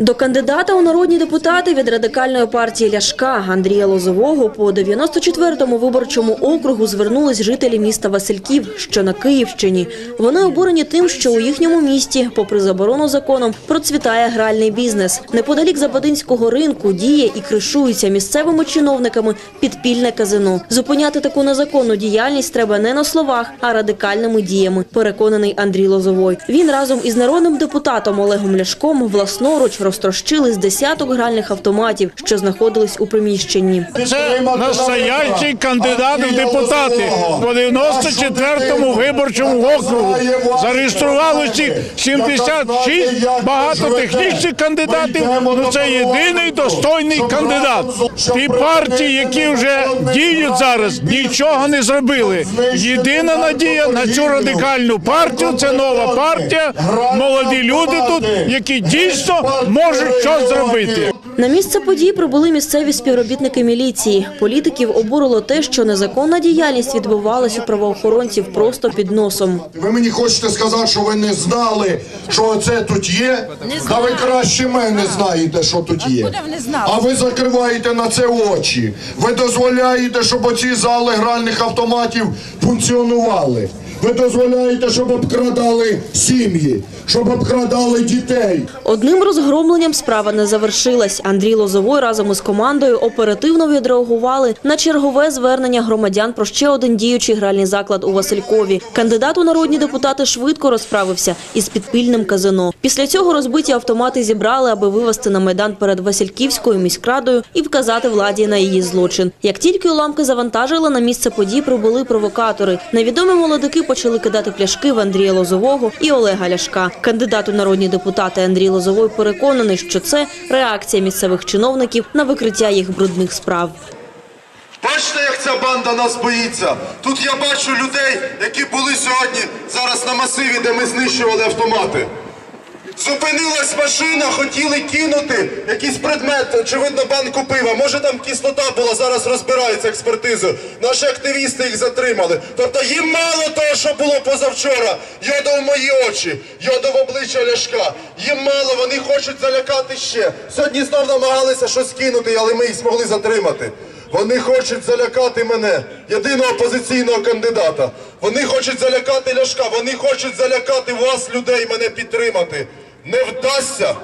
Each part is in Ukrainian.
До кандидата у народні депутати від радикальної партії Ляшка Андрія Лозового по 94-му виборчому округу звернулись жителі міста Васильків, що на Київщині. Вони обурені тим, що у їхньому місті, попри заборону законом, процвітає гральний бізнес. Неподалік Забадинського ринку діє і кришується місцевими чиновниками підпільне казино. Зупиняти таку незаконну діяльність треба не на словах, а радикальними діями. Переконаний Андрій Лозовой. Він разом із народним депутатом Олегом Ляшком власноруч розтрощили з десяток гральних автоматів, що знаходились у приміщенні. Це настоящий кандидат в депутати по 94-му виборчому округу. Зареєструвалося їх 76 багато технічних кандидатів. Ну це єдиний достойний кандидат. Ті партії, які вже діють зараз, нічого не зробили. Єдина надія на цю радикальну партію це нова партія. Молоді люди тут, які дійсно можуть щось зробити. На місце подій прибули місцеві співробітники міліції. Політиків обурило те, що незаконна діяльність відбувалась у правоохоронців просто під носом. Ви мені хочете сказати, що ви не знали, що це тут є? Та ви краще мене знаєте, що тут є. А ви закриваєте на це очі. Ви дозволяєте, щоб оці зали гральних автоматів функціонували. Ви дозволяєте, щоб обкрадали сім'ї, щоб обкрадали дітей. Одним розгромленням справа не завершилась. Андрій Лозовой разом із командою оперативно відреагували на чергове звернення громадян про ще один діючий гральний заклад у Василькові. Кандидат у народні депутати швидко розправився із підпільним казино. Після цього розбиті автомати зібрали, аби вивести на майдан перед Васильківською міськрадою і вказати владі на її злочин. Як тільки уламки завантажили, на місце подій прибули провокатори. Невідомі молодики почали кидати пляшки в Андрія Лозового і Олега Ляшка. Кандидат у народні депутати Андрій Лозовой переконаний, що це реакція місцевих чиновників на викриття їх брудних справ. Бачите, як ця банда нас боїться? Тут я бачу людей, які були сьогодні зараз на масиві, де ми знищували автомати. Зупинилась машина, хотіли кинути якийсь предмет, очевидно, банку пива. Може там кислота була, зараз розбирається експертизу. Наші активісти їх затримали. Тобто їм мало того, що було позавчора. Йода в мої очі, йода в обличчя Ляшка. Їм мало, вони хочуть залякати ще. Сьогодні знов намагалися щось кинути, але ми їх змогли затримати. Вони хочуть залякати мене, єдиного опозиційного кандидата. Вони хочуть залякати Ляшка, вони хочуть залякати вас, людей, мене підтримати. Не вдасться.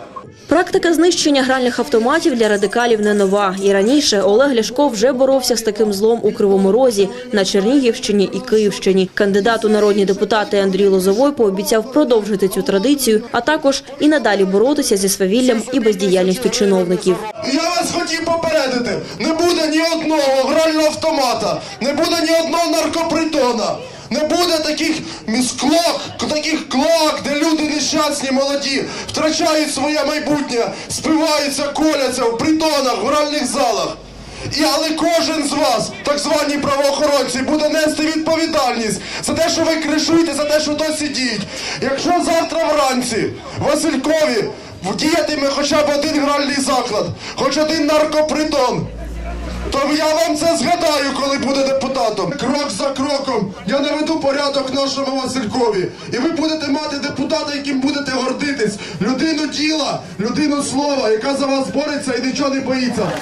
Практика знищення гральних автоматів для радикалів не нова. І раніше Олег Ляшко вже боровся з таким злом у Кривому Розі, на Чернігівщині і Київщині. Кандидат у народні депутати Андрій Лозовой пообіцяв продовжити цю традицію, а також і надалі боротися зі свавіллям і бездіяльністю чиновників. Я вас хотів попередити, не буде ні одного грального автомата, не буде ні одного наркопритона. Не буде таких місклок, таких клок, де люди нещасні, молоді, втрачають своє майбутнє, спиваються, коляться в притонах, в гральних залах. І але кожен з вас, так звані правоохоронці, буде нести відповідальність за те, що ви кришуєте, за те, що досі діють. Якщо завтра вранці Василькові діятиме хоча б один гральний заклад, хоч один наркопритон, то я вам це згадаю, коли буде депутатом. Крок за кроком я наведу порядок нашому Василькові. І ви будете мати депутата, яким будете гордитись. Людину діла, людину слова, яка за вас бореться і нічого не боїться.